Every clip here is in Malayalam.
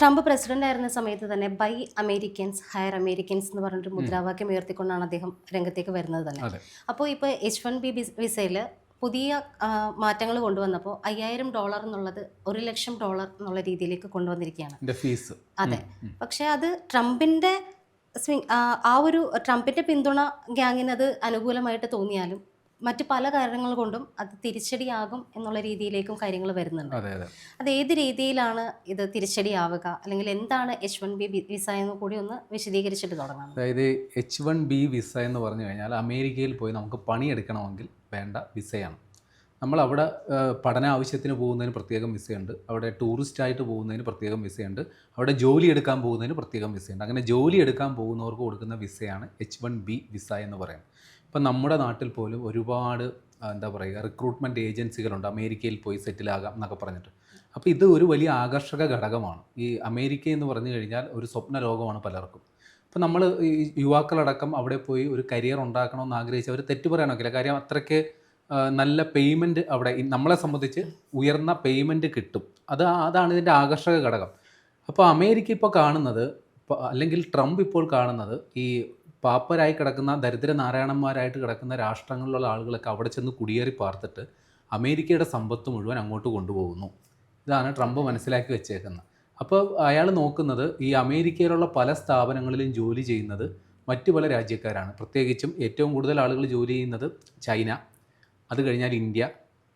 ട്രംപ് പ്രസിഡന്റ് ആയിരുന്ന സമയത്ത് തന്നെ ബൈ അമേരിക്കൻസ് ഹയർ അമേരിക്കൻസ് എന്ന് പറഞ്ഞൊരു മുദ്രാവാക്യം ഉയർത്തിക്കൊണ്ടാണ് അദ്ദേഹം രംഗത്തേക്ക് വരുന്നത് തന്നെ. അപ്പോൾ ഇപ്പോൾ എച്ച് വൺ ബി വിസയിൽ പുതിയ മാറ്റങ്ങൾ കൊണ്ടുവന്നപ്പോൾ അയ്യായിരം ഡോളർ എന്നുള്ളത് ഒരു ലക്ഷം ഡോളർ എന്നുള്ള രീതിയിലേക്ക് കൊണ്ടുവന്നിരിക്കുകയാണ്. ഫീസ്. അതെ. പക്ഷേ അത് ട്രംപിന്റെ സ്വിങ് ആ ഒരു ട്രംപിന്റെ പിന്തുണ ഗ്യാങ്ങിനത് അത് അനുകൂലമായിട്ട് തോന്നിയാലും മറ്റ് പല കാരണങ്ങൾ കൊണ്ടും അത് തിരിച്ചടിയാകും എന്നുള്ള രീതിയിലേക്കും കാര്യങ്ങൾ വരുന്നുണ്ട്. അതെ ഏത് രീതിയിലാണ് ഇത് തിരിച്ചടിയാവുക? അല്ലെങ്കിൽ എന്താണ് എച്ച് വൺ ബി വിസ എന്ന് കൂടി ഒന്ന് വിശദീകരിച്ചിട്ട് തുടങ്ങാം. അതായത് എച്ച് വൺ ബി വിസ എന്ന് പറഞ്ഞു കഴിഞ്ഞാൽ അമേരിക്കയിൽ പോയി നമുക്ക് പണിയെടുക്കണമെങ്കിൽ വേണ്ട വിസയാണ് നമ്മൾ അവിടെ പഠന ആവശ്യത്തിന് പോകുന്നതിന് പ്രത്യേകം വിസയുണ്ട് അവിടെ ടൂറിസ്റ്റ് ആയിട്ട് പോകുന്നതിന് പ്രത്യേകം വിസയുണ്ട് അവിടെ ജോലി എടുക്കാൻ പോകുന്നതിന് പ്രത്യേകം വിസയുണ്ട് അങ്ങനെ ജോലി എടുക്കാൻ പോകുന്നവർക്ക് കൊടുക്കുന്ന വിസയാണ് എച്ച് വൺ ബി വിസ എന്ന് പറയുന്നത്. ഇപ്പം നമ്മുടെ നാട്ടിൽ പോലും ഒരുപാട് എന്താ പറയുക റിക്രൂട്ട്മെന്റ് ഏജൻസികളുണ്ട് അമേരിക്കയിൽ പോയി സെറ്റിലാകാം എന്നൊക്കെ പറഞ്ഞിട്ട്. അപ്പോൾ ഇത് ഒരു വലിയ ആകർഷക ഘടകമാണ്. ഈ അമേരിക്ക എന്ന് പറഞ്ഞു കഴിഞ്ഞാൽ ഒരു സ്വപ്ന ലോകമാണ് പലർക്കും. അപ്പോൾ നമ്മൾ ഈ യുവാക്കളടക്കം അവിടെ പോയി ഒരു കരിയർ ഉണ്ടാക്കണമെന്ന് ആഗ്രഹിച്ച് അവർ തെറ്റ് പറയാനൊക്കില്ല കാര്യം അത്രയ്ക്ക് നല്ല പേയ്മെന്റ് അവിടെ നമ്മളെ സംബന്ധിച്ച് ഉയർന്ന പേയ്മെന്റ് കിട്ടും. അത് അതാണ് ഇതിന്റെ ആകർഷക ഘടകം. അപ്പോൾ അമേരിക്ക ഇപ്പോൾ കാണുന്നത് അല്ലെങ്കിൽ ട്രംപ് ഇപ്പോൾ കാണുന്നത് ഈ പാപ്പരായി കിടക്കുന്ന ദരിദ്ര നാരായണന്മാരായിട്ട് കിടക്കുന്ന രാഷ്ട്രങ്ങളിലുള്ള ആളുകളൊക്കെ അവിടെ ചെന്ന് കുടിയേറി പാർത്തിട്ട് അമേരിക്കയുടെ സമ്പത്ത് മുഴുവൻ അങ്ങോട്ട് കൊണ്ടുപോകുന്നു. ഇതാണ് ട്രംപ് മനസ്സിലാക്കി വെച്ചേക്കുന്നത്. അപ്പോൾ അയാൾ നോക്കുന്നത് ഈ അമേരിക്കയിലുള്ള പല സ്ഥാപനങ്ങളിലും ജോലി ചെയ്യുന്നത് മറ്റു പല രാജ്യക്കാരാണ്. പ്രത്യേകിച്ചും ഏറ്റവും കൂടുതൽ ആളുകൾ ജോലി ചെയ്യുന്നത് ചൈന അത് കഴിഞ്ഞാൽ ഇന്ത്യ.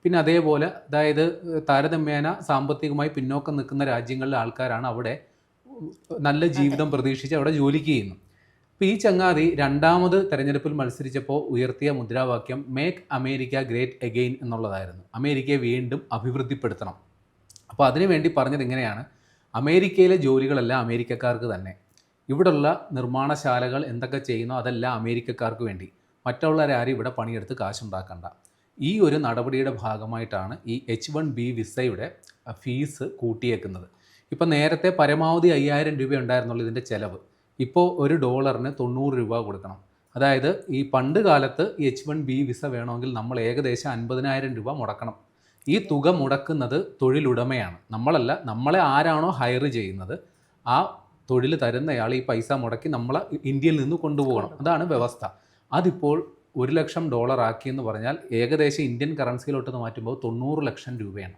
പിന്നെ അതേപോലെ അതായത് താരതമ്യേന സാമ്പത്തികമായി പിന്നോക്കം നിൽക്കുന്ന രാജ്യങ്ങളിലെ ആൾക്കാരാണ് അവിടെ നല്ല ജീവിതം പ്രതീക്ഷിച്ച് അവിടെ ജോലിക്ക് ചെയ്യുന്നു അപ്പോൾ ഈ ചങ്ങാതി രണ്ടാമത് തെരഞ്ഞെടുപ്പിൽ മത്സരിച്ചപ്പോൾ ഉയർത്തിയ മുദ്രാവാക്യം മേക്ക് അമേരിക്ക ഗ്രേറ്റ് എഗെയിൻ എന്നുള്ളതായിരുന്നു. അമേരിക്കയെ വീണ്ടും അഭിവൃദ്ധിപ്പെടുത്തണം. അപ്പോൾ അതിനുവേണ്ടി പറഞ്ഞത് ഇങ്ങനെയാണ്. അമേരിക്കയിലെ ജോലികളെല്ലാം അമേരിക്കക്കാർക്ക് തന്നെ. ഇവിടുള്ള നിർമ്മാണശാലകൾ എന്തൊക്കെ ചെയ്യുന്നോ അതെല്ലാം അമേരിക്കക്കാർക്ക് വേണ്ടി. മറ്റുള്ളവരാരും ഇവിടെ പണിയെടുത്ത് കാശുണ്ടാക്കണ്ട. ഈ ഒരു നടപടിയുടെ ഭാഗമായിട്ടാണ് ഈ എച്ച് വൺ ബി വിസയുടെ ഫീസ് കൂട്ടിയേക്കുന്നത്. ഇപ്പം നേരത്തെ പരമാവധി അയ്യായിരം രൂപ ഉണ്ടായിരുന്നുള്ളൂ ഇതിന്റെ ചിലവ്. ഇപ്പോൾ ഒരു ഡോളറിന് തൊണ്ണൂറ് രൂപ കൊടുക്കണം. അതായത് ഈ പണ്ട് കാലത്ത് എച്ച് വൺ ബി വിസ വേണമെങ്കിൽ നമ്മൾ ഏകദേശം അൻപതിനായിരം രൂപ മുടക്കണം. ഈ തുക മുടക്കുന്നത് തൊഴിലുടമയാണ്. നമ്മളല്ല നമ്മളെ ആരാണോ ഹയർ ചെയ്യുന്നത് ആ തൊഴിൽ തരുന്നയാൾ ഈ പൈസ മുടക്കി നമ്മളെ ഇന്ത്യയിൽ നിന്ന് കൊണ്ടുപോകണം. അതാണ് വ്യവസ്ഥ. അതിപ്പോൾ ഒരു ലക്ഷം ഡോളർ ആക്കി എന്ന് പറഞ്ഞാൽ ഏകദേശം ഇന്ത്യൻ കറൻസിയിലോട്ട് മാറ്റുമ്പോൾ തൊണ്ണൂറ് ലക്ഷം രൂപയാണ്.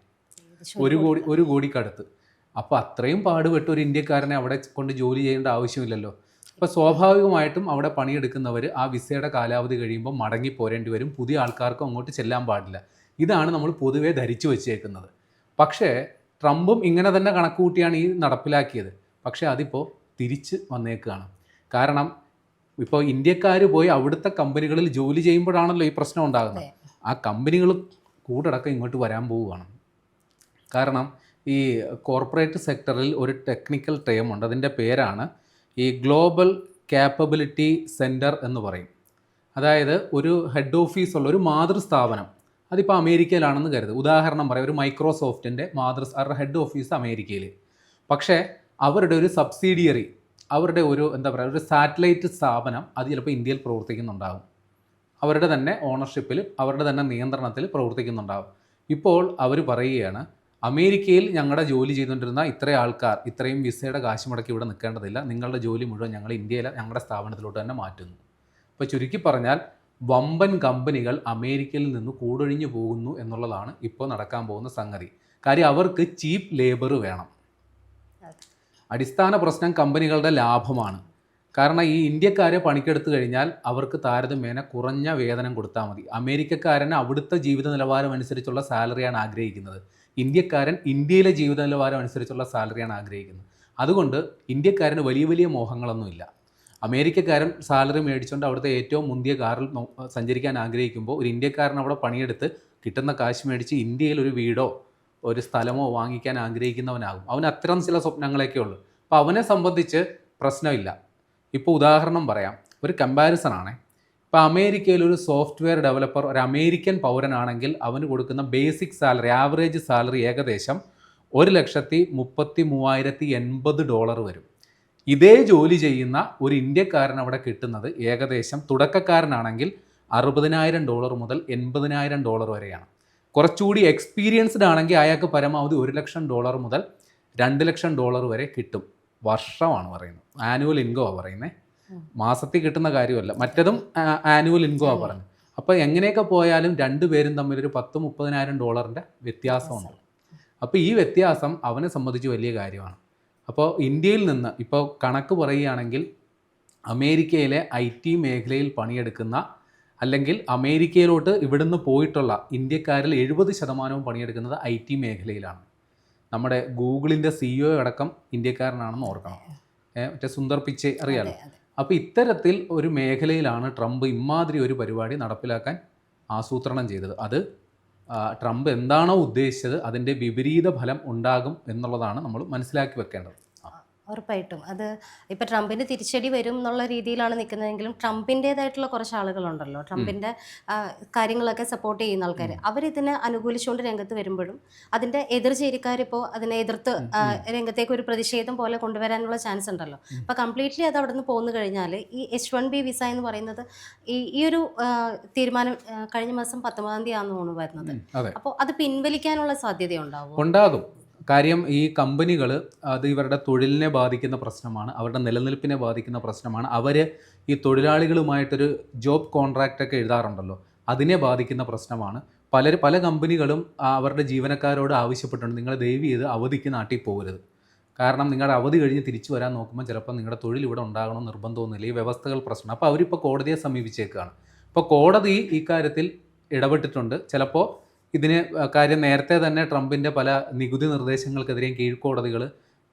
ഒരു കോടി. ഒരു കോടിക്കടുത്ത്. അപ്പോൾ അത്രയും പാടുപെട്ട് ഒരു ഇന്ത്യക്കാരനെ അവിടെ കൊണ്ട് ജോലി ചെയ്യേണ്ട ആവശ്യമില്ലല്ലോ. അപ്പോൾ സ്വാഭാവികമായിട്ടും അവിടെ പണിയെടുക്കുന്നവർ ആ വിസയുടെ കാലാവധി കഴിയുമ്പോൾ മടങ്ങി പോരേണ്ടി വരും. പുതിയ ആൾക്കാർക്കും അങ്ങോട്ട് ചെല്ലാൻ പാടില്ല. ഇതാണ് നമ്മൾ പൊതുവെ ധരിച്ചു വച്ചേക്കുന്നത്. പക്ഷേ ട്രംപും ഇങ്ങനെ തന്നെ കണക്കുകൂട്ടിയാണ് ഈ നടപ്പിലാക്കിയത്. പക്ഷേ അതിപ്പോൾ തിരിച്ച് വന്നേക്കുകയാണ് കാരണം ഇപ്പോൾ ഇന്ത്യക്കാർ പോയി അവിടുത്തെ കമ്പനികളിൽ ജോലി ചെയ്യുമ്പോഴാണല്ലോ ഈ പ്രശ്നം ഉണ്ടാകുന്നത്. ആ കമ്പനികൾ കൂടടക്കം ഇങ്ങോട്ട് വരാൻ പോവുകയാണ്. കാരണം ഈ കോർപ്പറേറ്റ് സെക്ടറിൽ ഒരു ടെക്നിക്കൽ ടേം ഉണ്ട്. അതിന്റെ പേരാണ് ഈ ഗ്ലോബൽ ക്യാപ്പബിലിറ്റി സെന്റർ എന്ന് പറയും. അതായത് ഒരു ഹെഡ് ഓഫീസ് ഉള്ള ഒരു മാതൃസ്ഥാപനം. അതിപ്പോൾ അമേരിക്കയിലാണെന്ന് കരുത് ഉദാഹരണം പറയാം. ഒരു മൈക്രോസോഫ്റ്റിന്റെ മാതൃ അവരുടെ ഹെഡ് ഓഫീസ് അമേരിക്കയിൽ. പക്ഷേ അവരുടെ ഒരു സബ്സിഡിയറി അവരുടെ ഒരു എന്താ പറയുക ഒരു സാറ്റലൈറ്റ് സ്ഥാപനം അത് ചിലപ്പോൾ ഇന്ത്യയിൽ പ്രവർത്തിക്കുന്നുണ്ടാകും അവരുടെ തന്നെ ഓണർഷിപ്പിൽ അവരുടെ തന്നെ നിയന്ത്രണത്തിൽ പ്രവർത്തിക്കുന്നുണ്ടാകും ഇപ്പോൾ അവർ പറയുകയാണ് അമേരിക്കയിൽ ഞങ്ങളുടെ ജോലി ചെയ്തുകൊണ്ടിരുന്ന ഇത്രയും ആൾക്കാർ ഇത്രയും വിസയുടെ കാശ് മുടക്കി ഇവിടെ നിൽക്കേണ്ടതില്ല. നിങ്ങളുടെ ജോലി മുഴുവൻ ഞങ്ങൾ ഇന്ത്യയിലെ ഞങ്ങളുടെ സ്ഥാപനത്തിലോട്ട് തന്നെ മാറ്റുന്നു. അപ്പോൾ ചുരുക്കി പറഞ്ഞാൽ വമ്പൻ കമ്പനികൾ അമേരിക്കയിൽ നിന്ന് കൂടൊഴിഞ്ഞു പോകുന്നു എന്നുള്ളതാണ് ഇപ്പോൾ നടക്കാൻ പോകുന്ന സംഗതി. കാര്യം അവർക്ക് ചീപ്പ് ലേബർ വേണം. അടിസ്ഥാന പ്രശ്നം കമ്പനികളുടെ ലാഭമാണ്. കാരണം ഈ ഇന്ത്യക്കാരെ പണിക്കെടുത്തു കഴിഞ്ഞാൽ അവർക്ക് താരതമ്യേന കുറഞ്ഞ വേതനം കൊടുത്താൽ മതി. അമേരിക്കക്കാരന് അവിടുത്തെ ജീവിത നിലവാരം അനുസരിച്ചുള്ള സാലറിയാണ് ആഗ്രഹിക്കുന്നത്. ഇന്ത്യക്കാരൻ ഇന്ത്യയിലെ ജീവിത നിലവാരം അനുസരിച്ചുള്ള സാലറിയാണ് ആഗ്രഹിക്കുന്നത്. അതുകൊണ്ട് ഇന്ത്യക്കാരന് വലിയ വലിയ മോഹങ്ങളൊന്നുമില്ല. അമേരിക്കക്കാരൻ സാലറി മേടിച്ചുകൊണ്ട് അവിടുത്തെ ഏറ്റവും മുന്തിയ കാറിൽ സഞ്ചരിക്കാൻ ആഗ്രഹിക്കുമ്പോൾ ഒരു ഇന്ത്യക്കാരൻ അവിടെ പണിയെടുത്ത് കിട്ടുന്ന കാശ് മേടിച്ച് ഇന്ത്യയിൽ ഒരു വീടോ ഒരു സ്ഥലമോ വാങ്ങിക്കാൻ ആഗ്രഹിക്കുന്നവനാകും. അവന് അത്തരം ചില സ്വപ്നങ്ങളൊക്കെ ഉള്ളൂ. അപ്പോൾ അവനെ സംബന്ധിച്ച് പ്രശ്നമില്ല. ഇപ്പോൾ ഉദാഹരണം പറയാം. ഒരു കമ്പാരിസൺ ആണ്. ഇപ്പോൾ അമേരിക്കയിൽ ഒരു സോഫ്റ്റ്വെയർ ഡെവലപ്പർ ഒരു അമേരിക്കൻ പൗരനാണെങ്കിൽ അവന് കൊടുക്കുന്ന ബേസിക് സാലറി ആവറേജ് സാലറി ഏകദേശം ഒരു ലക്ഷത്തി മുപ്പത്തി മൂവായിരത്തി എൺപത് ഡോളർ വരും. ഇതേ ജോലി ചെയ്യുന്ന ഒരു ഇന്ത്യക്കാരൻ അവിടെ കിട്ടുന്നത്. ഏകദേശം തുടക്കക്കാരനാണെങ്കിൽ അറുപതിനായിരം ഡോളർ മുതൽ എൺപതിനായിരം ഡോളർ വരെയാണ്. കുറച്ചുകൂടി എക്സ്പീരിയൻസ്ഡ് ആണെങ്കിൽ അയാൾക്ക് പരമാവധി ഒരു ലക്ഷം ഡോളർ മുതൽ രണ്ട് ലക്ഷം ഡോളർ വരെ കിട്ടും. വർഷമാണ് പറയുന്നത്. ആനുവൽ ഇൻകോ ആണ് പറയുന്നത്. മാസത്തിൽ കിട്ടുന്ന കാര്യമല്ല. മറ്റതും ആനുവൽ ഇൻകോ പറയുന്നത് അപ്പോൾ എങ്ങനെയൊക്കെ പോയാലും രണ്ടുപേരും തമ്മിൽ ഒരു പത്ത് മുപ്പതിനായിരം ഡോളറിന്റെ വ്യത്യാസമുണ്ട് അപ്പോൾ ഈ വ്യത്യാസം അവനെ സംബന്ധിച്ച് വലിയ കാര്യമാണ്. അപ്പോൾ ഇന്ത്യയിൽ നിന്ന് ഇപ്പോൾ കണക്ക് പറയുകയാണെങ്കിൽ അമേരിക്കയിലെ ഐ ടി മേഖലയിൽ പണിയെടുക്കുന്ന അല്ലെങ്കിൽ അമേരിക്കയിലോട്ട് ഇവിടുന്ന് പോയിട്ടുള്ള ഇന്ത്യക്കാരിൽ എഴുപത് ശതമാനവും പണിയെടുക്കുന്നത് ഐ ടി മേഖലയിലാണ്. നമ്മുടെ ഗൂഗിളിന്റെ സിഇഒ അടക്കം ഇന്ത്യക്കാരനാണെന്ന് ഓർക്കണം. മറ്റേ സുന്ദർ പിച്ചെ അറിയാലോ. അപ്പോൾ ഇത്തരത്തിൽ ഒരു മേഖലയിലാണ് ട്രംപ് ഇമാതിരി ഒരു പരിപാടി നടപ്പിലാക്കാൻ ആസൂത്രണം ചെയ്തത് അത് ട്രംപ് എന്താണോ ഉദ്ദേശിച്ചത് അതിന്റെ വിപരീത ഫലം ഉണ്ടാകും എന്നുള്ളതാണ് നമ്മൾ മനസ്സിലാക്കി വെക്കേണ്ടത്. ഉറപ്പായിട്ടും. അത് ഇപ്പം ട്രംപിന് തിരിച്ചടി വരും എന്നുള്ള രീതിയിലാണ് നിൽക്കുന്നതെങ്കിലും ട്രംപിന്റേതായിട്ടുള്ള കുറച്ച് ആളുകളുണ്ടല്ലോ. ട്രംപിന്റെ കാര്യങ്ങളൊക്കെ സപ്പോർട്ട് ചെയ്യുന്ന ആൾക്കാർ അവരിതിനെ അനുകൂലിച്ചുകൊണ്ട് രംഗത്ത് വരുമ്പോഴും അതിന്റെ എതിർ ചേരിക്കാരിപ്പോൾ അതിനെ എതിർത്ത് രംഗത്തേക്ക് ഒരു പ്രതിഷേധം പോലെ കൊണ്ടുവരാനുള്ള ചാൻസ് ഉണ്ടല്ലോ. അപ്പം കംപ്ലീറ്റ്ലി അത് അവിടെ നിന്ന് പോന്നു കഴിഞ്ഞാൽ ഈ എച്ച് വൺ ബി വിസ എന്ന് പറയുന്നത് ഈ ഈ ഒരു തീരുമാനം കഴിഞ്ഞ മാസം പത്തൊമ്പതാം തീയതി ആണെന്ന് തോന്നുന്നു വരുന്നത്. അപ്പോൾ അത് പിൻവലിക്കാനുള്ള സാധ്യതയുണ്ടാവും? ഉണ്ടാകും. കാര്യം ഈ കമ്പനികൾ അത് ഇവരുടെ തൊഴിലിനെ ബാധിക്കുന്ന പ്രശ്നമാണ് അവരുടെ നിലനിൽപ്പിനെ ബാധിക്കുന്ന പ്രശ്നമാണ്. അവർ ഈ തൊഴിലാളികളുമായിട്ടൊരു ജോബ് കോൺട്രാക്റ്റ് ഒക്കെ എഴുതാറുണ്ടല്ലോ അതിനെ ബാധിക്കുന്ന പ്രശ്നമാണ്. പല പല കമ്പനികളും അവരുടെ ജീവനക്കാരോട് ആവശ്യപ്പെട്ടുണ്ട് നിങ്ങൾ ദയവ് ചെയ്ത് അവധിക്ക് നാട്ടിൽ പോകരുത്. കാരണം നിങ്ങളുടെ അവധി കഴിഞ്ഞ് തിരിച്ചു വരാൻ നോക്കുമ്പോൾ ചിലപ്പോൾ നിങ്ങളുടെ തൊഴിൽ ഇവിടെ ഉണ്ടാകണം നിർബന്ധമൊന്നുമില്ല ഈ വ്യവസ്ഥകൾ പ്രശ്നം. അപ്പോൾ അവരിപ്പോൾ കോടതിയെ സമീപിച്ചേക്കുകയാണ് അപ്പോൾ കോടതി ഈ കാര്യത്തിൽ ഇടപെട്ടിട്ടുണ്ട്. ചിലപ്പോൾ ഇതിന് കാര്യം നേരത്തെ തന്നെ ട്രംപിന്റെ പല നികുതി നിർദ്ദേശങ്ങൾക്കെതിരെയും കീഴ്ക്കോടതികൾ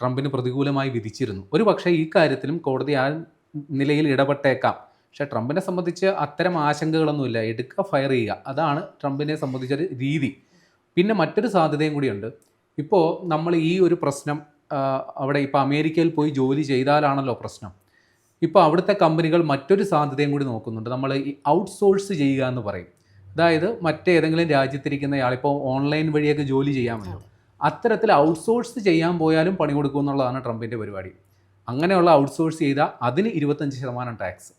ട്രംപിന് പ്രതികൂലമായി വിധിച്ചിരുന്നു. ഒരു പക്ഷേ ഈ കാര്യത്തിലും കോടതി ആ നിലയിൽ ഇടപെട്ടേക്കാം. പക്ഷേ ട്രംപിനെ സംബന്ധിച്ച് അത്തരം ആശങ്കകളൊന്നുമില്ല. എടുക്കുക ഫയർ ചെയ്യുക. അതാണ് ട്രംപിനെ സംബന്ധിച്ചൊരു രീതി. പിന്നെ മറ്റൊരു സാധ്യതയും കൂടിയുണ്ട്. ഇപ്പോൾ നമ്മൾ ഈ ഒരു പ്രശ്നം അവിടെ ഇപ്പോൾ അമേരിക്കയിൽ പോയി ജോലി ചെയ്താലാണല്ലോ പ്രശ്നം. ഇപ്പോൾ അവിടുത്തെ കമ്പനികൾ മറ്റൊരു സാധ്യതയും കൂടി നോക്കുന്നുണ്ട്. നമ്മൾ ഈ ഔട്ട്സോഴ്സ് ചെയ്യുക എന്ന് പറയും. അതായത് മറ്റേതെങ്കിലും രാജ്യത്തിരിക്കുന്നയാളിപ്പോൾ ഓൺലൈൻ വഴിയൊക്കെ ജോലി ചെയ്യാമല്ലോ. അത്തരത്തിൽ ഔട്ട്സോഴ്സ് ചെയ്യാൻ പോയാലും പണി കൊടുക്കും എന്നുള്ളതാണ് ട്രംപിന്റെ പരിപാടി. അങ്ങനെയുള്ള ഔട്ട്സോഴ്സ് ചെയ്താൽ അതിന് ഇരുപത്തഞ്ച് ശതമാനം ടാക്സ്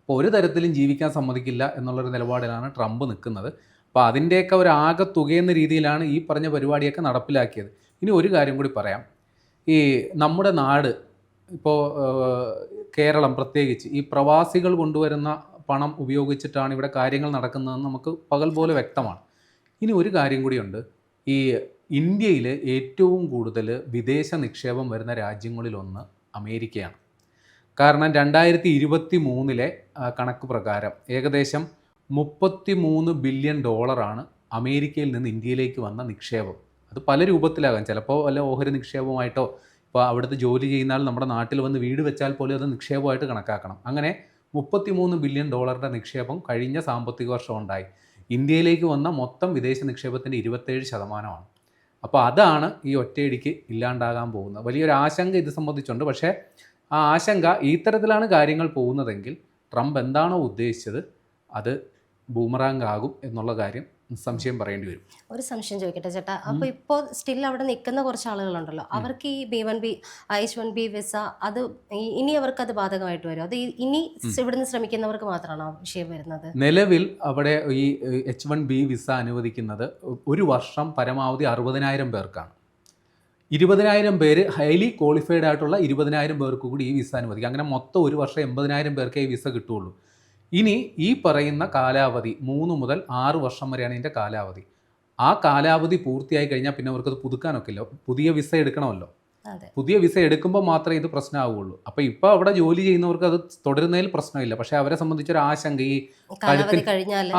അപ്പോൾ ഒരു തരത്തിലും ജീവിക്കാൻ സമ്മതിക്കില്ല എന്നുള്ളൊരു നിലപാടിലാണ് ട്രംപ് നിൽക്കുന്നത്. അപ്പോൾ അതിന്റെയൊക്കെ ഒരു ആകെ തുകയെന്ന രീതിയിലാണ് ഈ പറഞ്ഞ പരിപാടിയൊക്കെ നടപ്പിലാക്കിയത്. ഇനി ഒരു കാര്യം കൂടി പറയാം. ഈ നമ്മുടെ നാട് ഇപ്പോൾ കേരളം പ്രത്യേകിച്ച് ഈ പ്രവാസികൾ കൊണ്ടുവരുന്ന പണം ഉപയോഗിച്ചിട്ടാണ് ഇവിടെ കാര്യങ്ങൾ നടക്കുന്നതെന്ന് നമുക്ക് പകൽ പോലെ വ്യക്തമാണ്. ഇനി ഒരു കാര്യം കൂടിയുണ്ട്. ഈ ഇന്ത്യയിൽ ഏറ്റവും കൂടുതൽ വിദേശ നിക്ഷേപം വരുന്ന രാജ്യങ്ങളിലൊന്ന് അമേരിക്കയാണ്. കാരണം രണ്ടായിരത്തി ഇരുപത്തി മൂന്നിലെ കണക്ക് പ്രകാരം ഏകദേശം മുപ്പത്തി മൂന്ന് ബില്യൺ ഡോളറാണ് അമേരിക്കയിൽ നിന്ന് ഇന്ത്യയിലേക്ക് വന്ന നിക്ഷേപം. അത് പല രൂപത്തിലാകാം. ചിലപ്പോൾ വല്ല ഓഹരി നിക്ഷേപമായിട്ടോ ഇപ്പോൾ അവിടുത്തെ ജോലി ചെയ്യുന്ന ആൾ നമ്മുടെ നാട്ടിൽ വന്ന് വീട് വെച്ചാൽ പോലും അത് നിക്ഷേപമായിട്ട് കണക്കാക്കണം. അങ്ങനെ മുപ്പത്തിമൂന്ന് ബില്യൺ ഡോളറിന്റെ നിക്ഷേപം കഴിഞ്ഞ സാമ്പത്തിക വർഷം ഉണ്ടായി. ഇന്ത്യയിലേക്ക് വന്ന മൊത്തം വിദേശ നിക്ഷേപത്തിന്റെ ഇരുപത്തേഴ് ശതമാനമാണ്. അപ്പോൾ അതാണ് ഈ ഒറ്റയടിക്ക് ഇല്ലാണ്ടാകാൻ പോകുന്നത്. വലിയൊരു ആശങ്ക ഇത് സംബന്ധിച്ചുണ്ട്. പക്ഷേ ആ ആശങ്ക ഈ തരത്തിലാണ് കാര്യങ്ങൾ പോകുന്നതെങ്കിൽ ട്രംപ് എന്താണോ ഉദ്ദേശിച്ചത് അത് ബൂമറാങ് ആകും എന്നുള്ള കാര്യം സംശയം പറയേണ്ടി വരും. ഒരു സംശയം ചോദിക്കട്ടെ ചേട്ടാ. അപ്പൊ ഇപ്പോ സ്റ്റിൽ അവിടെ നിൽക്കുന്ന കുറച്ച് ആളുകളുണ്ടല്ലോ. അവർക്ക് ഈ B one B H one B visa അത് ഇനി അവർക്ക് അത് ബാധകമായിട്ട് വരും. അത് ഇനി ഇവിടുന്ന് ശ്രമിക്കുന്നവർക്ക് മാത്രമാണോ വിഷയം വരുന്നത്? നിലവിൽ അവിടെ ഈ എച്ച് വൺ ബി വിസ അനുവദിക്കുന്നത് ഒരു വർഷം പരമാവധി അറുപതിനായിരം പേർക്കാണ്. ഇരുപതിനായിരം പേര് ഹൈലി ക്വാളിഫൈഡ് ആയിട്ടുള്ള ഇരുപതിനായിരം പേർക്ക് കൂടി ഈ വിസ അനുവദിക്കും. അങ്ങനെ മൊത്തം ഒരു വർഷം എൺപതിനായിരം പേർക്കേ ഈ വിസ കിട്ടുള്ളൂ ഇനി ഈ പറയുന്ന കാലാവധി മൂന്ന് മുതൽ ആറ് വർഷം വരെയാണ് ഇതിന്റെ കാലാവധി. ആ കാലാവധി പൂർത്തിയായി കഴിഞ്ഞാൽ പിന്നെ അവർക്കത് പുതുക്കാനൊക്കില്ല പുതിയ വിസ എടുക്കണമല്ലോ. പുതിയ വിസ എടുക്കുമ്പോൾ മാത്രമേ ഇത് പ്രശ്നമാവുകയുള്ളൂ അപ്പൊ ഇപ്പൊ അവിടെ ജോലി ചെയ്യുന്നവർക്ക് അത് തുടരുന്നതിൽ പ്രശ്നമില്ല. പക്ഷെ അവരെ സംബന്ധിച്ചൊരു ആശങ്ക ഈ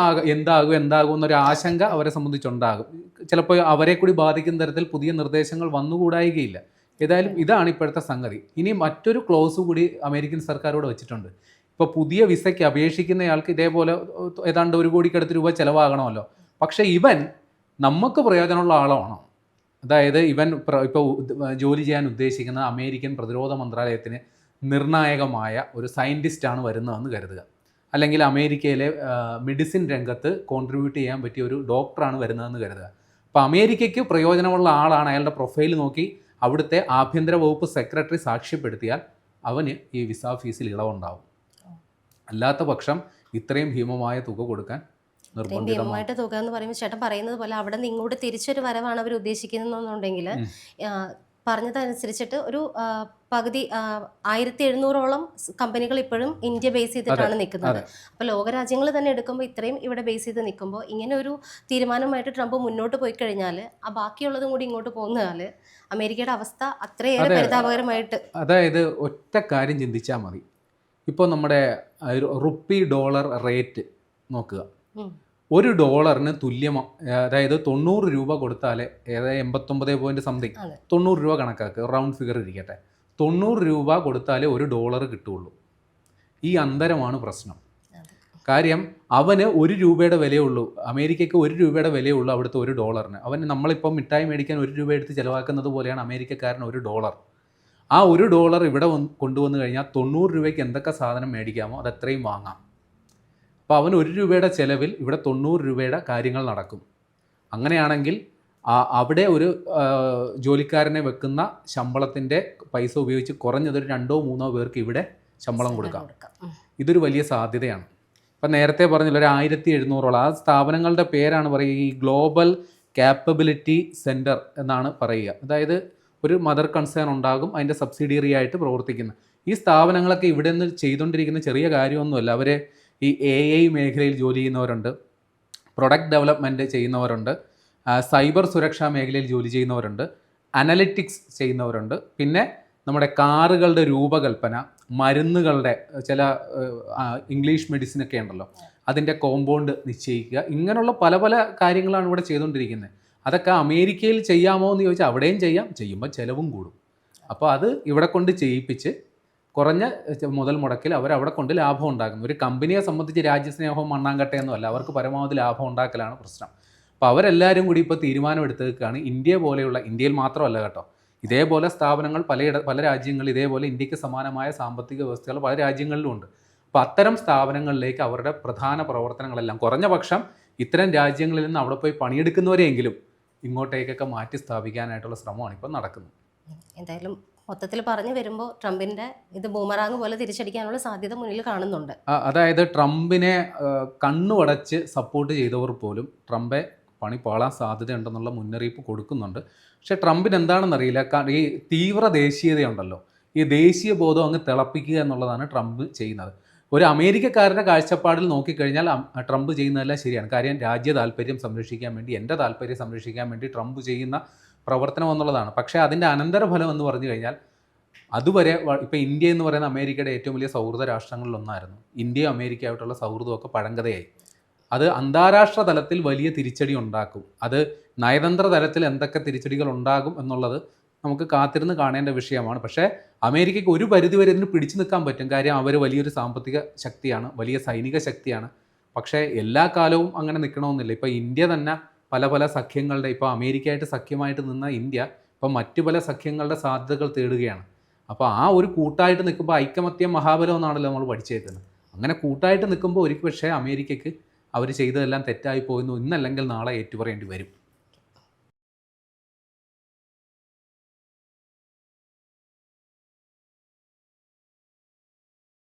ആ എന്താകും എന്താകും എന്നൊരു ആശങ്ക അവരെ സംബന്ധിച്ചുണ്ടാകും. ചിലപ്പോൾ അവരെ കൂടി ബാധിക്കുന്ന തരത്തിൽ പുതിയ നിർദ്ദേശങ്ങൾ വന്നുകൂടായികയില്ല. ഏതായാലും ഇതാണ് ഇപ്പോഴത്തെ സംഗതി. ഇനി മറ്റൊരു ക്ലോസ് കൂടി അമേരിക്കൻ സർക്കാരോട് വെച്ചിട്ടുണ്ട്. ഇപ്പോൾ പുതിയ വിസയ്ക്ക് അപേക്ഷിക്കുന്നയാൾക്ക് ഇതേപോലെ ഏതാണ്ട് ഒരു കോടിക്കടുത്ത് രൂപ ചിലവാകണമല്ലോ. പക്ഷേ ഇവൻ നമുക്ക് പ്രയോജനമുള്ള ആളാണോ. അതായത് ഇവൻ ഇപ്പോൾ ജോലി ചെയ്യാൻ ഉദ്ദേശിക്കുന്ന അമേരിക്കൻ പ്രതിരോധ മന്ത്രാലയത്തിന് നിർണായകമായ ഒരു സയന്റിസ്റ്റാണ് വരുന്നതെന്ന് കരുതുക. അല്ലെങ്കിൽ അമേരിക്കയിലെ മെഡിസിൻ രംഗത്ത് കോൺട്രിബ്യൂട്ട് ചെയ്യാൻ പറ്റിയ ഒരു ഡോക്ടറാണ് വരുന്നതെന്ന് കരുതുക. അപ്പോൾ അമേരിക്കയ്ക്ക് പ്രയോജനമുള്ള ആളാണ് അയാളുടെ പ്രൊഫൈൽ നോക്കി അവിടുത്തെ ആഭ്യന്തര വകുപ്പ് സെക്രട്ടറി സാക്ഷ്യപ്പെടുത്തിയാൽ അവന് ഈ വിസ ഫീസിൽ ഇളവുണ്ടാവും. അല്ലാത്ത പക്ഷം ഇത്രയും ഭീമമായ തുക കൊടുക്കാൻ ഭീമമായിട്ട് തുക എന്ന് പറയുമ്പോൾ ചേട്ടൻ പറയുന്നത് പോലെ അവിടെ നിന്ന് ഇങ്ങോട്ട് തിരിച്ചൊരു വരവാണ് അവർ ഉദ്ദേശിക്കുന്നതെന്നുണ്ടെങ്കിൽ പറഞ്ഞതനുസരിച്ചിട്ട് ഒരു പകുതി ആയിരത്തി എഴുന്നൂറോളം കമ്പനികൾ ഇപ്പോഴും ഇന്ത്യ ബേസ് ചെയ്തിട്ടാണ് നിൽക്കുന്നത്. അപ്പോൾ ലോകരാജ്യങ്ങൾ തന്നെ എടുക്കുമ്പോൾ ഇത്രയും ഇവിടെ ബേസ് ചെയ്ത് നിൽക്കുമ്പോൾ ഇങ്ങനെ ഒരു തീരുമാനമായിട്ട് ട്രംപ് മുന്നോട്ട് പോയി കഴിഞ്ഞാൽ ആ ബാക്കിയുള്ളതും കൂടി ഇങ്ങോട്ട് പോകുന്നതാൽ അമേരിക്കയുടെ അവസ്ഥ അത്രയേറെ പരിതാപകരമായിട്ട് അതായത് ഒറ്റ കാര്യം ചിന്തിച്ചാൽ മതി. ഇപ്പോൾ നമ്മുടെ റുപ്പി ഡോളർ റേറ്റ് നോക്കുക. ഒരു ഡോളറിന് തുല്യം അതായത് തൊണ്ണൂറ് രൂപ കൊടുത്താൽ ഏതായത് എൺപത്തൊമ്പത് പോയിന്റ് സംതിങ് തൊണ്ണൂറ് രൂപ കണക്കാക്കുക റൗണ്ട് ഫിഗർ ഇരിക്കട്ടെ. തൊണ്ണൂറ് രൂപ കൊടുത്താലേ ഒരു ഡോളർ കിട്ടുള്ളൂ. ഈ അന്തരമാണ് പ്രശ്നം. കാര്യം അവന് ഒരു രൂപയുടെ വിലയുള്ളൂ. അമേരിക്കയ്ക്ക് ഒരു രൂപയുടെ വിലയുള്ളൂ അവിടുത്തെ ഒരു ഡോളറിന്. അവന് നമ്മളിപ്പോൾ മിഠായി മേടിക്കാൻ ഒരു രൂപ എടുത്ത് ചിലവാക്കുന്നത് പോലെയാണ് അമേരിക്കക്കാരൻ ഒരു ഡോളർ. ആ ഒരു ഡോളർ ഇവിടെ വന്ന് കൊണ്ടുവന്നു കഴിഞ്ഞാൽ തൊണ്ണൂറ് രൂപയ്ക്ക് എന്തൊക്കെ സാധനം മേടിക്കാമോ അത് അത്രയും വാങ്ങാം. അപ്പോൾ അവൻ ഒരു രൂപയുടെ ചിലവിൽ ഇവിടെ തൊണ്ണൂറ് രൂപയുടെ കാര്യങ്ങൾ നടക്കും. അങ്ങനെയാണെങ്കിൽ ആ അവിടെ ഒരു ജോലിക്കാരനെ വെക്കുന്ന ശമ്പളത്തിന്റെ പൈസ ഉപയോഗിച്ച് കുറഞ്ഞതൊരു രണ്ടോ മൂന്നോ പേർക്ക് ഇവിടെ ശമ്പളം കൊടുക്കാം. ഇതൊരു വലിയ സാധ്യതയാണ്. ഇപ്പം നേരത്തെ പറഞ്ഞില്ല ഒരു ആയിരത്തി എഴുന്നൂറോളം. ആ സ്ഥാപനങ്ങളുടെ പേരാണ് പറയുക ഈ ഗ്ലോബൽ ക്യാപ്പബിലിറ്റി സെന്റർ എന്നാണ് പറയുക. അതായത് ഒരു മദർ കൺസേൺ ഉണ്ടാകും അതിന്റെ സബ്സിഡിയറി ആയിട്ട് പ്രവർത്തിക്കുന്ന. ഈ സ്ഥാപനങ്ങളൊക്കെ ഇവിടെ നിന്ന് ചെയ്തുകൊണ്ടിരിക്കുന്ന ചെറിയ കാര്യമൊന്നുമല്ല. അവരെ ഈ എ ഐ മേഖലയിൽ ജോലി ചെയ്യുന്നവരുണ്ട് പ്രൊഡക്റ്റ് ഡെവലപ്മെന്റ് ചെയ്യുന്നവരുണ്ട് സൈബർ സുരക്ഷാ മേഖലയിൽ ജോലി ചെയ്യുന്നവരുണ്ട് അനലിറ്റിക്സ് ചെയ്യുന്നവരുണ്ട്. പിന്നെ നമ്മുടെ കാറുകളുടെ രൂപകൽപ്പന മരുന്നുകളുടെ ചില ഇംഗ്ലീഷ് മെഡിസിനൊക്കെ ഉണ്ടല്ലോ. അതിന്റെ കോമ്പൗണ്ട് നിശ്ചയിക്കുക. ഇങ്ങനെയുള്ള പല പല കാര്യങ്ങളാണ് ഇവിടെ ചെയ്തുകൊണ്ടിരിക്കുന്നത്. അതൊക്കെ അമേരിക്കയിൽ ചെയ്യാമോ എന്ന് ചോദിച്ചാൽ അവിടെയും ചെയ്യാം ചെയ്യുമ്പോൾ ചിലവും കൂടും. അപ്പോൾ അത് ഇവിടെ കൊണ്ട് ചെയ്യിപ്പിച്ച് കുറഞ്ഞ മുതൽ മുടക്കിൽ അവർ അവിടെ കൊണ്ട് ലാഭം ഉണ്ടാക്കുന്നു. ഒരു കമ്പനിയെ സംബന്ധിച്ച് രാജ്യസ്നേഹവും മണ്ണാങ്കട്ടയൊന്നും അല്ല. അവർക്ക് പരമാവധി ലാഭം ഉണ്ടാക്കലാണ് പ്രശ്നം. അപ്പോൾ അവരെല്ലാവരും കൂടി ഇപ്പോൾ തീരുമാനം എടുത്തേക്കാണ് ഇന്ത്യ പോലെയുള്ള ഇന്ത്യയിൽ മാത്രമല്ല കേട്ടോ ഇതേപോലെ സ്ഥാപനങ്ങൾ പലയിട പല രാജ്യങ്ങളിൽ ഇതേപോലെ ഇന്ത്യയ്ക്ക് സമാനമായ സാമ്പത്തിക വ്യവസ്ഥകൾ പല രാജ്യങ്ങളിലും ഉണ്ട്. അപ്പോൾ അത്തരം സ്ഥാപനങ്ങളിലേക്ക് അവരുടെ പ്രധാന പ്രവർത്തനങ്ങളെല്ലാം കുറഞ്ഞ പക്ഷം ഇത്തരം രാജ്യങ്ങളിൽ നിന്ന് അവിടെ പോയി പണിയെടുക്കുന്നവരെയെങ്കിലും ഇങ്ങോട്ടേക്കൊക്കെ മാറ്റി സ്ഥാപിക്കാനായിട്ടുള്ള ശ്രമമാണ് ഇപ്പം നടക്കുന്നത്. എന്തായാലും മൊത്തത്തിൽ പറഞ്ഞു വരുമ്പോൾ ട്രംപിന്റെ ഇത് ബൂമറാങ് പോലെ തിരിച്ചടിക്കാനുള്ള സാധ്യത മുന്നിൽ കാണുന്നുണ്ട്. അതായത് ട്രംപിനെ കണ്ണുവടച്ച് സപ്പോർട്ട് ചെയ്തവർ പോലും ട്രംപെ പണി പാളാൻ സാധ്യതയുണ്ടെന്നുള്ള മുന്നറിയിപ്പ് കൊടുക്കുന്നുണ്ട്. പക്ഷെ ട്രംപിന് എന്താണെന്നറിയില്ല ഈ തീവ്ര ദേശീയതയുണ്ടല്ലോ. ഈ ദേശീയ ബോധം അങ്ങ് തിളപ്പിക്കുക എന്നുള്ളതാണ് ട്രംപ് ചെയ്യുന്നത്. ഒരു അമേരിക്കക്കാരുടെ കാഴ്ചപ്പാടിൽ നോക്കിക്കഴിഞ്ഞാൽ ട്രംപ് ചെയ്യുന്നതെല്ലാം ശരിയാണ്. കാര്യം രാജ്യ താല്പര്യം സംരക്ഷിക്കാൻ വേണ്ടി എന്റെ താല്പര്യം സംരക്ഷിക്കാൻ വേണ്ടി ട്രംപ് ചെയ്യുന്ന പ്രവർത്തനം എന്നുള്ളതാണ്. പക്ഷേ അതിന്റെ അനന്തരഫലം എന്ന് പറഞ്ഞു കഴിഞ്ഞാൽ അതുവരെ ഇപ്പോൾ ഇന്ത്യ എന്ന് പറയുന്ന അമേരിക്കയുടെ ഏറ്റവും വലിയ സൗഹൃദ രാഷ്ട്രങ്ങളിലൊന്നായിരുന്നു. ഇന്ത്യയും അമേരിക്കയായിട്ടുള്ള സൗഹൃദമൊക്കെ പഴങ്കതയായി അത് അന്താരാഷ്ട്ര തലത്തിൽ വലിയ തിരിച്ചടി ഉണ്ടാക്കും. അത് നയതന്ത്ര തലത്തിൽ എന്തൊക്കെ തിരിച്ചടികൾ ഉണ്ടാകും എന്നുള്ളത് നമുക്ക് കാത്തിരുന്ന് കാണേണ്ട വിഷയമാണ്. പക്ഷേ അമേരിക്കയ്ക്ക് ഒരു പരിധിവരെ ഇതിന് പിടിച്ചു നിൽക്കാൻ പറ്റും. കാര്യം അവർ വലിയൊരു സാമ്പത്തിക ശക്തിയാണ് വലിയ സൈനിക ശക്തിയാണ്. പക്ഷേ എല്ലാ കാലവും അങ്ങനെ നിൽക്കണമെന്നില്ല. ഇപ്പോൾ ഇന്ത്യ തന്നെ പല പല സഖ്യങ്ങളുടെ ഇപ്പോൾ അമേരിക്കയായിട്ട് സഖ്യമായിട്ട് നിന്ന ഇന്ത്യ ഇപ്പോൾ മറ്റു പല സഖ്യങ്ങളുടെ സാധ്യതകൾ തേടുകയാണ്. അപ്പോൾ ആ ഒരു കൂട്ടായിട്ട് നിൽക്കുമ്പോൾ ഐക്കമത്യം മഹാബലം എന്നാണല്ലോ നമ്മൾ പഠിച്ചേക്കുന്നത്. അങ്ങനെ കൂട്ടായിട്ട് നിൽക്കുമ്പോൾ ഒരു പക്ഷേ അമേരിക്കയ്ക്ക് അവർ ചെയ്തതെല്ലാം തെറ്റായി പോകുന്നു ഇന്നല്ലെങ്കിൽ നാളെ ഏറ്റുപറയേണ്ടി വരും.